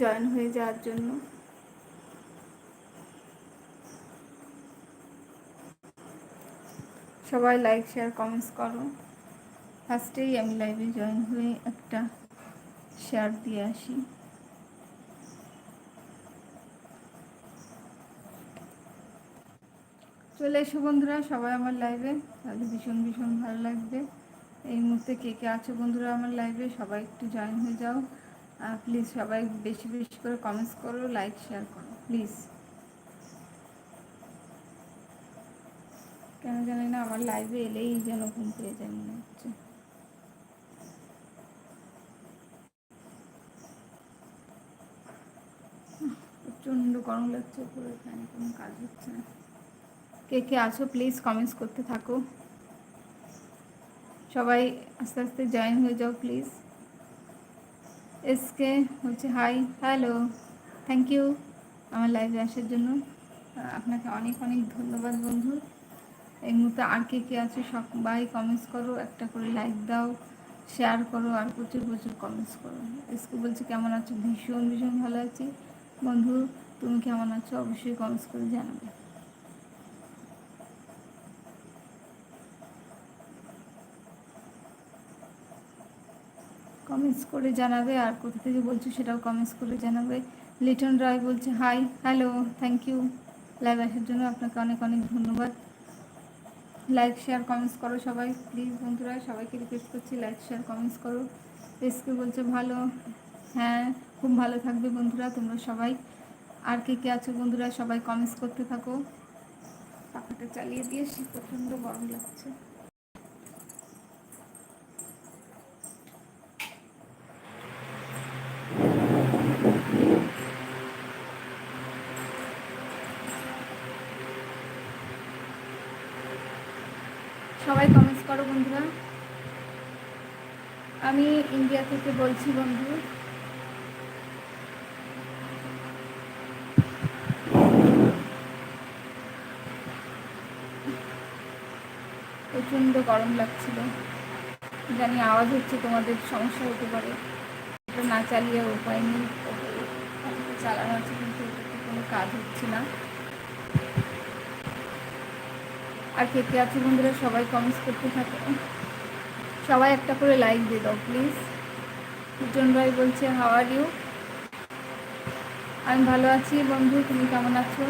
Join হয়ে যাওয়ার জন্য। সবাই লাইক শেয়ার কমেন্টস করো। ফার্স্টেই আমি লাইভে জয়েন হয়ে একটা শেয়ার দিয়ে আসি। চলে এসো বন্ধুরা, সবাই আমার লাইভে তাহলে ভীষণ ভীষণ ভালো লাগবে। এই মুহূর্তে কে কে আছো বন্ধুরা আমার লাইভে সবাই একটু জয়েন হয়ে যাও। প্লিজ সবাই বেশি বেশি করে কমেন্টস করো লাইক শেয়ার করো প্লিজ কেন জানি না আমার লাইভে এলেই যেন ঘুম পেয়ে যায় মনে হচ্ছে। প্রচণ্ড গরম লাগছে, পুরো এখানে কোনো কাজ হচ্ছে না। কে কে আছো প্লিজ কমেন্টস করতে থাকো। সবাই আস্তে আস্তে জয়েন হয়ে যাও প্লিজ এসকে হচ্ছে হাই হ্যালো থ্যাংক ইউ আমার লাইভে আসার জন্য। আপনাকে অনেক অনেক ধন্যবাদ বন্ধু। এই মুহূর্তে আর কে কে আছে সবাই কমেন্টস করো, একটা করে লাইক দাও শেয়ার করো, আর প্রচুর প্রচুর কমেন্টস করো। এসকে বলছে, কেমন আছো? ভীষণ ভীষণ ভালো আছি। বন্ধু, তুমি কেমন আছো? অবশ্যই কমেন্টস করে জানাবে। কমেন্টস করে জানাবে আর কোথা থেকে বলছো সেটাও কমেন্টস করে জানাবে। লিটন রায় বলছে hi hello thank you live আসার জন্য আপনাকে অনেক অনেক ধন্যবাদ। লাইক শেয়ার কমেন্টস করো সবাই। প্লিজ বন্ধুরা, সবাইকে রিকোয়েস্ট করছি লাইক শেয়ার কমেন্টস করো। এসকে বলছে, ভালো। হ্যাঁ খুব ভালো থাকবে বন্ধুরা, তোমরা সবাই। আর কে কে আছো বন্ধুরা, সবাই কমেন্টস করতে থাকো। পাখাটা চালিয়ে দিয়ে শীত প্রচণ্ড গরম লাগছে। সবাই কমেন্টস করো বন্ধুরা। আমি ইন্ডিয়া থেকে বলছি বন্ধু। প্রচণ্ড গরম লাগছিল। জানি আওয়াজ হচ্ছে তোমাদের সমস্যা হতে পারে। এটা না চালিয়ে উপায় নেই। চালানো আছে কিন্তু কোনো কাজ হচ্ছে না। আর খেতে আছে বন্ধুরা, সবাই কমেন্টস করতে থাকে। সবাই একটা করে লাইক দিয়ে দাও প্লিজ দুজন ভাই বলছে হাওয়ার ইউ আমি ভালো আছি বন্ধু, তুমি কেমন আছো?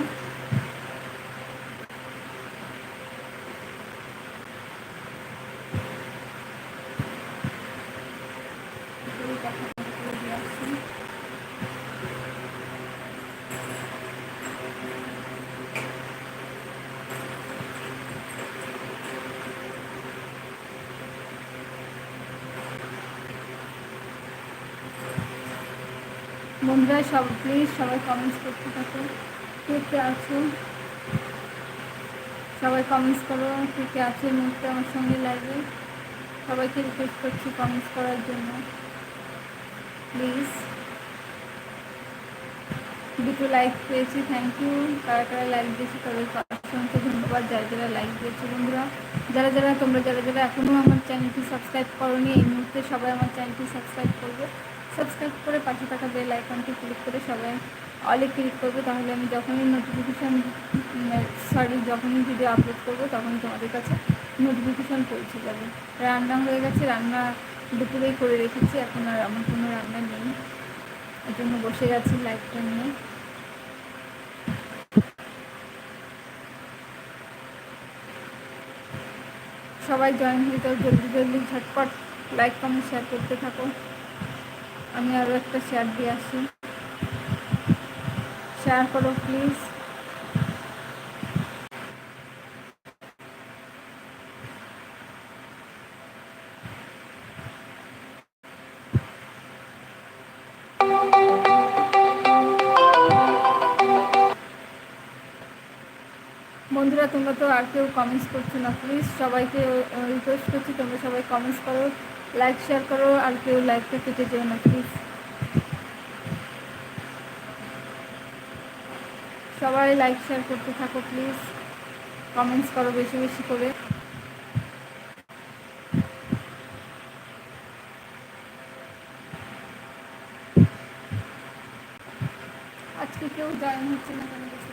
বন্ধুরা, সব প্লিজ সবাই কমেন্টস করতে থাকো। কে কে আছো? সবাই কমেন্টস করো, কে কে আছে মুহূর্তে আমার সঙ্গে লাইভে সবাইকে রিকোয়েস্ট করছি কমেন্টস করার জন্য। প্লিজ দুটো লাইক পেয়েছি থ্যাংক ইউ কারা কারা লাইক দিয়েছি তাদেরকে অসংখ্য ধন্যবাদ। যারা যারা লাইক দিয়েছে বন্ধুরা, যারা যারা, তোমরা যারা যারা এখনও আমার চ্যানেলটি সাবস্ক্রাইব করোনি, এই মুহূর্তে সবাই আমার চ্যানেলটি সাবস্ক্রাইব করবে। সাবস্ক্রাইব করে পাশে থাকা বেল আইকনটি ক্লিক করে সবাই অলে ক্লিক করবে, তাহলে আমি যখনই নোটিফিকেশান সরি যখনই ভিডিও আপলোড করব তখনই তোমাদের কাছে নোটিফিকেশান পৌঁছে যাবে। রান্না হয়ে গেছে, রান্না দুপুরেই করে রেখেছি, এখন আর আমার কোনো রান্না নেই। এর জন্য বসে গেছি লাইফটা নিয়ে। সবাই জয়েন হয়ে যাও, জলদি জলদি, ঝটপট লাইক কমেন্ট শেয়ার করতে থাকো। আমি আরও একটা শেয়ার দিয়ে আসি। শেয়ার করো প্লিজ বন্ধুরা, তোমরা তো আর কেউ কমেন্টস করছ না প্লিজ সবাইকে রিকোয়েস্ট করছি, তোমরা সবাই কমেন্টস করো। লাইক শেয়ার করো আর কেউ লাইকটা কেটে যেও না প্লিজ সবাই লাইক শেয়ার করতে থাকো প্লিজ কমেন্টস করো বেশি বেশি করে। আজকে কেউ জয়েন হচ্ছে না কেন বুঝতে